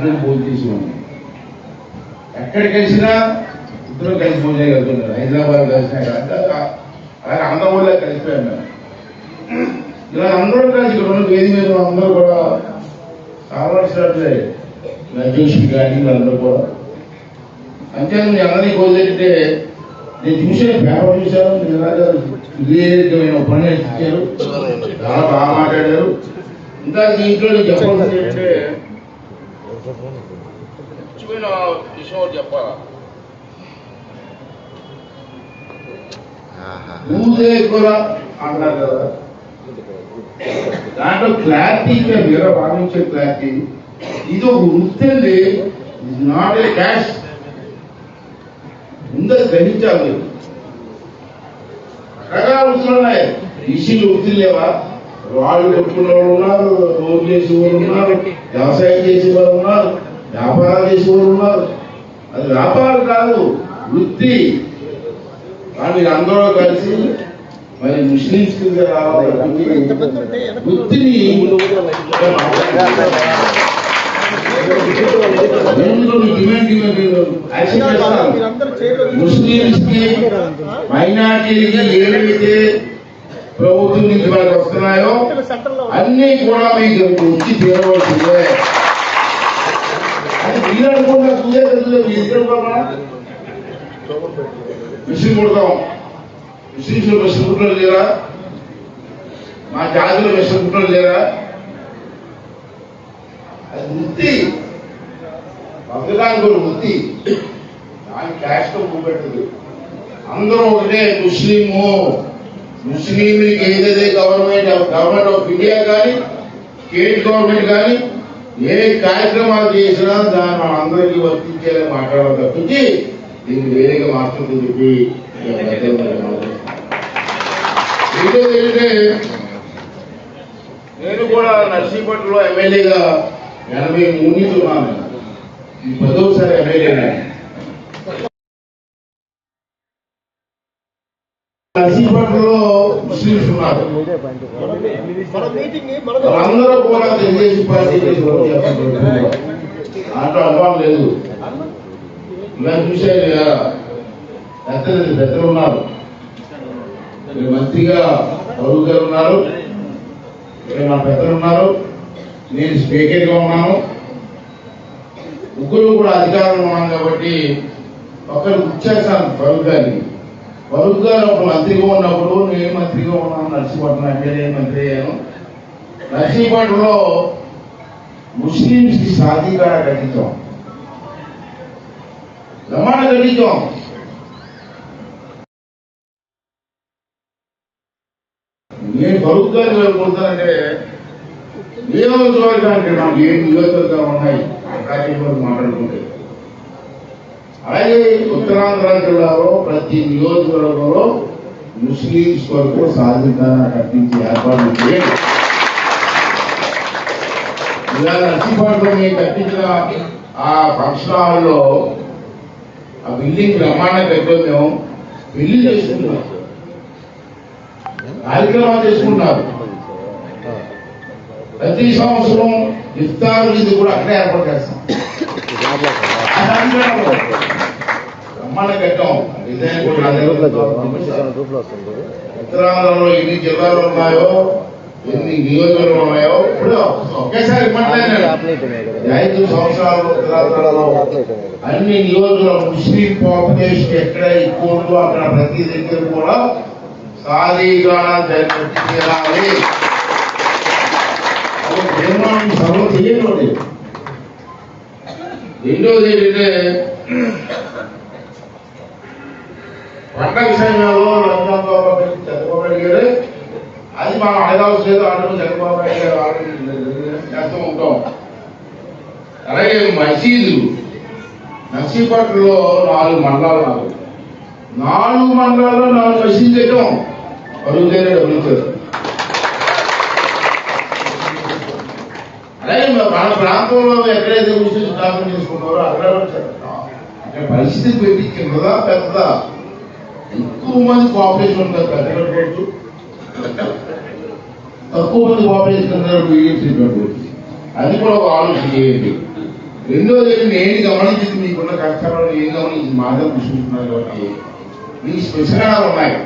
భోజనం చేసి ఉన్నాం ఎక్కడికి వెళ్ళినా ఇద్దరు కలిసి భోజనం వెళ్తున్నారు హైదరాబాద్ కలిసినా అంతా అలాగే అందరం కలిసిపోయాం మేము. ఇలా అందరూ కలిసి ఇక్కడ ఉన్న వేది మీద అందరూ కూడా కావాల్సినట్లే నజోషి కానీ అందరూ కూడా. అంతే మీ అందరినీ కోసేటంటే నేను చూసే పేపర్ చూశాను మీరు ఇలాగా ఉపన్యాసం ఇచ్చారు. చాలా బాగా మాట్లాడారు. ఇంకా దీంట్లో నేను ముఖ్యమైన విషయం ఒకటి చెప్పాలా ఊదే కూడా అంటారు కదా దాంట్లో క్లారిటీ మీరు భావించే క్లారిటీ ఇది ఒక వృత్తి అండి నాట్ ఏ క్యాష్ ముందే గ్రహించాలి రకరకాల వృత్తులు ఉన్నాయి ఈసీలు వృత్తులు లేవా రాళ్ళు కొట్టుకునే వాళ్ళు ఉన్నారు రోడ్లు చేసే వాళ్ళు ఉన్నారు వ్యవసాయం చేసే వాళ్ళు ఉన్నారు వ్యాపారాలు చేసే వాళ్ళు ఉన్నారు. అది వ్యాపారం కాదు వృత్తి. కానీ అందరూ కలిసి మరి ముస్లింస్ కింద రావాలి వృత్తిని ముస్లింస్కి మైనార్టీలకి ఏవైతే ప్రభుత్వం నుంచి వాళ్ళకి వస్తున్నాయో అన్ని కూడా మీకు వచ్చి తీరవలసిందే అది మీరు చూసే తెలుసు మీ ఇద్దరు మిషన్ కుడతాం. మిషన్ కుట్రలు లేరా మా జాతిలో మిషన్ కుట్రలు లేరా అది వృత్తి. బతకడానికి ఒక వృత్తి. దాని క్యాస్ట్ చూపెట్టదు అందరూ ఒకటే ముస్లిము. ముస్లింలకి ఏదైతే గవర్నమెంట్ గవర్నమెంట్ ఆఫ్ ఇండియా కానీ స్టేట్ గవర్నమెంట్ కానీ ఏ కార్యక్రమాలు చేసినా దాన్ని మనందరికీ వర్తించేలా మాట్లాడడం తప్పించి దీన్ని వేరేగా మార్చుకుంటుంది చెప్పి రెండోది ఏంటంటే నేను కూడా నర్సీపట్నంలో ఎమ్మెల్యేగా ఎనభై మూడు నుంచి ఉన్నాను. ఈ పదోసారి ఎమ్మెల్యేనా. నర్సీపట్నంలో ముస్లింస్ అందరూ కూడా తెలుగుదేశం పార్టీ నుంచి దాంట్లో అనుభవం లేదు. ఇలా చూశారు కదా పెద్దలు పెద్దలు ఉన్నారు. మంత్రిగా అరువు గారు ఉన్నారు. మా పెద్దలు ఉన్నారు. నేను స్పీకర్గా ఉన్నాను. ముగ్గురు కూడా అధికారంలో ఉన్నాను కాబట్టి ఒకరు ఇచ్చేస్తాను ఫరూక్ గారికి ఫరూక్ గారు ఒక మంత్రిగా ఉన్నప్పుడు నేను మంత్రిగా ఉన్నాను నర్సీపట్నం ఎమ్మెల్యే మంత్రి అయ్యాను. నర్సీపట్నంలో ముస్లింస్కి సాధికార కట్టించాం. ప్రమాణ కట్టించాం. నేను ఫరూక్ గారు కోరుతానంటే నియోజకవర్గానికి నాకు ఏ నియోజకవర్గాలు ఉన్నాయి కాసేపు మాట్లాడుకుంటే. అలాగే ఉత్తరాంధ్ర జిల్లాలో ప్రతి నియోజకవర్గంలో ముస్లింస్ వరకు సాధించాలని కట్టించి ఏర్పాటు చేయండి. ఇలా నర్సీపట్నం మేము కట్టించిన ఆ ఫంక్షన్ హాల్లో ఆ బిల్డింగ్ బ్రహ్మాండం కట్టాం మేము పెళ్ళి చేసుకుంటున్నాం కార్యక్రమాలు చేసుకుంటున్నారు ప్రతి సంవత్సరం ఇఫ్తార్ ఇది కూడా అక్కడే ఏర్పాటు చేస్తాం. ఆ ఉత్తరాంధ్రలో ఎన్ని జిల్లాలు ఉన్నాయో ఎన్ని నియోజకవర్గం ఉన్నాయో ఇప్పుడు ఒకేసారి ఐదు సంవత్సరాలు ఉత్తరాంధ్రలో అన్ని నియోజకవర్గం ముస్లిం పాపులేషన్ ఎక్కడ ఎక్కువ ఉందో అక్కడ ప్రతి దగ్గర కూడా ఖాళీగానే జరిపి తీరాలి అది తీర్మానం సభలో తెలియదు రెండోది ఏంటంటే పండగ సమయంలో రంజాన్ చంద్రబాబు గారు అది మనం అడగాల్సి లేదు ఆటో చంద్రబాబు నాయుడు గారు ఆల్రెడీ చేస్తూ ఉంటాం. అలాగే మసీదు నర్సీపట్నంలో నాలుగు మండలాలు నాలుగు నాలుగు మండలాల్లో నాలుగు మసీదు కట్టాం అడుగుతేనే డబ్బులు ఇచ్చారు అలాగే మన- మన ప్రాంతంలో ఎక్కడైతే ముస్లిం స్థాపన చేసుకుంటారో అక్కడ కూడా పరిస్థితి పెట్టి కింద పెద్ద ఎక్కువ మంది కోఆపరేషన్ ఉంటారు పెద్దగా పెట్టుకోవచ్చు. తక్కువ మంది కోఆపరేషన్ ఉన్నారు బియ్యం పెట్టుకోవచ్చు. అది కూడా ఒక ఆలోచన చేయండి. రెండోది నేను గమనించింది మీకున్న కష్టాలను ఏం గమనించింది మాధవ్ చూసుకుంటున్నారు కాబట్టి. మీ శ్మశానాలు ఉన్నాయి.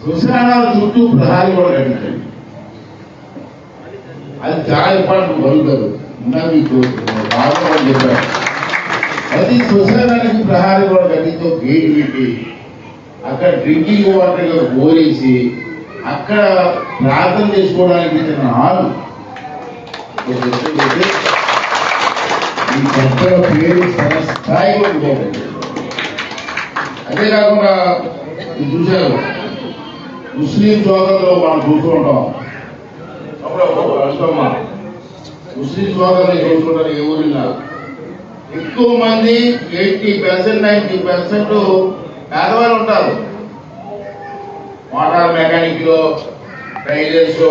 శ్మశానాల చుట్టూ ప్రహారీ కూడా కట్టించండి అది బరువుతారు ఉన్నా మీకు కూడా చెప్పారు. ప్రతి శ్మశానానికి ప్రహారీ కూడా కట్టించో గేట్ పెట్టి అక్కడ డ్రింకింగ్ వాటర్ బోరేసి అక్కడ ప్రార్థన చేసుకోవడానికి ఇచ్చిన హాల్ ఈ కొత్తగా పేరు స్థాయిలో ఉండిపోతుంది అదే కాకుండా చూశారు. ముస్లిం సోదరులు మనం చూస్తూ ఉంటాం. అప్పుడు అడుగుతామా ముస్లిం సోదరులు చూసుకుంటారు ఏ ఊరిలో ఎక్కువ మంది ఎయిటీ పర్సెంట్ నైన్టీ పర్సెంట్ పేదవాళ్ళు ఉంటారు. మోటార్ మెకానిక్లో టైలర్స్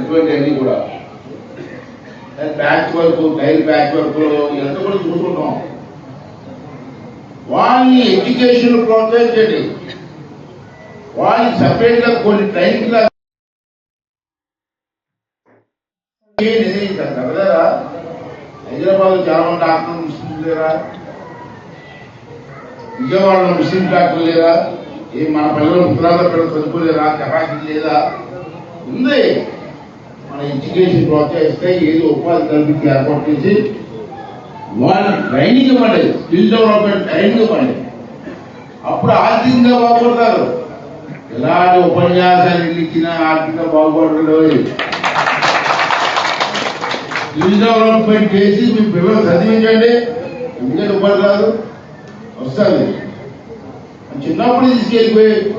ఇటువంటివన్నీ కూడా. Patch work tile patch work ఇదంతా కూడా చూసుకుంటాం. వాళ్ళని ఎడ్యుకేషన్ ప్రోత్సహించండి. వాళ్ళని సపరేట్గా కొన్ని ట్రైన్ క్లాస్ కదలేరా హైదరాబాద్ చాలా మంది డాక్టర్లు ముస్లింలు లేరా? విజయవాడలో ముస్లిం డాక్టర్లు లేరా? ఏ మన పిల్లలు ఉత్తరాంధ్ర పిల్లలు చదువుకోలేరా కెపాసిటీ లేదా? ఉంది. మన ఎడ్యుకేషన్ ప్రోత్సహిస్తే ఏదో ఉపాధి కల్పించి ఏర్పాటు చేసి వాళ్ళ ట్రైనింగ్ ఇవ్వండి. స్కిల్ డెవలప్మెంట్ ట్రైనింగ్ ఇవ్వండి. అప్పుడు ఆర్థికంగా బాగుపడతారు. ఎలాంటి ఉపన్యాసాలు ఇల్లు ఇచ్చినా ఆర్థికంగా బాగుపడలేదు స్కిల్ డెవలప్మెంట్ చేసి మీ పిల్లలు చదివించండి. ఎందుకంటే ఉపాధి రాదు. వస్తుంది. చిన్నప్పుడు తీసుకెళ్ళిపోయి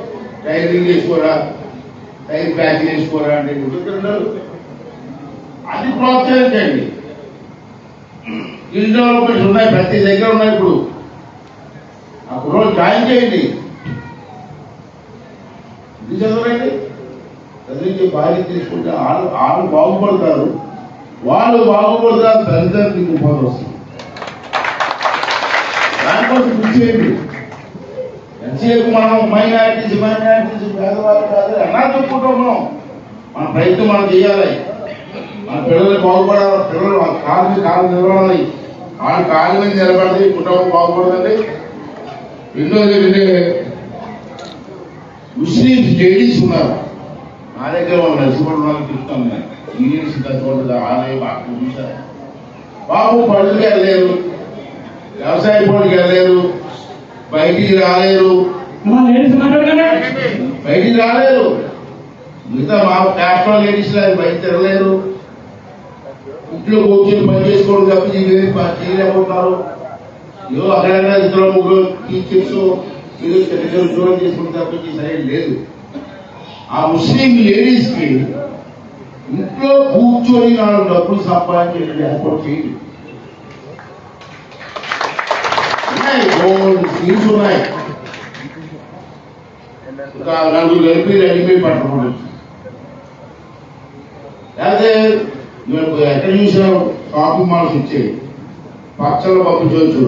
టైలరింగ్ చేసుకోరా? టైర్ ప్యాక్ చేసుకోరా అంటే అది ప్రోత్సహించండి. స్కిల్ డెవలప్మెంట్స్ ఉన్నాయి. ప్రతి దగ్గర ఉన్నాయి ఇప్పుడు. ఆ కుర్రోలు జాయిన్ చేయండి. ఇది చదవండి చదివించే భార్య తీసుకుంటే వాళ్ళు వాళ్ళు బాగుపడతారు. వాళ్ళు బాగుపడతారు తల్లిదండ్రులకు ఉపాధి వస్తుంది. దానికోసం కృషి చేయండి. ఎంతసేపు మనం మైనారిటీస్ మైనారిటీస్ పేదవాళ్ళు కాదు అన్నా చెప్పుకుంటాం మనం మన ప్రయత్నం మనం చేయాలి. మన పిల్లలు బాగుపడాలి పిల్లలు వాళ్ళ కాలు కాలు నిలబడాలి. వాళ్ళ కాలు మీద నిలబడితే కుటుంబం బాగుపడదండి రెండోది ఏంటంటే ముస్లిమ్స్ లేడీస్ ఉన్నారు నా దగ్గర నడిచిపడి వాళ్ళకి చెప్తాను నేను ఇంగ్లీష్ తగ్గకుండా ఆలయం అక్కడ చూశారు బాబు పళ్ళుకి వెళ్ళలేరు. వ్యవసాయ పనులకి వెళ్ళలేరు. బయటికి రాలేరు. బయటికి రాలేరు. మిగతా మా క్యాస్ట్రల్ లేడీస్ బయట తిరగలేరు. ఇంట్లో కూర్చొని పని చేసుకోవడం తప్ప చేయలేకపోతున్నారు ఏదో అక్కడక్కడ ఇద్దరు ముగ్గురు టీచర్స్ చిన్న ఉద్యోగం చేసుకుంటే తప్పించి సరైన లేదు. ఆ ముస్లిం లేడీస్కి ఇంట్లో కూర్చొని నాలుగు డబ్బులు సంపాదించే ఏర్పాటు చేయండి ఉన్నాయి బోల్డ్ స్కీమ్స్ ఉన్నాయి. నలుగురు కలిపి రెడీమేడ్ పట్టడం లేకపోతే మీకు ఎక్కడ చూసినా షాపింగ్ మాల్స్ పచ్చళ్ళు పంపించవచ్చు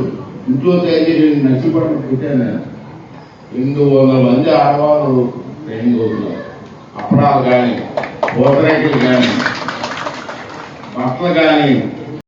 ఇంట్లో తయారు చేసి నచ్చిపడడం పెట్టాను వందల మంది ఆడవాళ్ళు ట్రైనింగ్ అవుతున్నారు. అప్పడాలు కానీ పూతరేకులు కానీ బట్టలు కానీ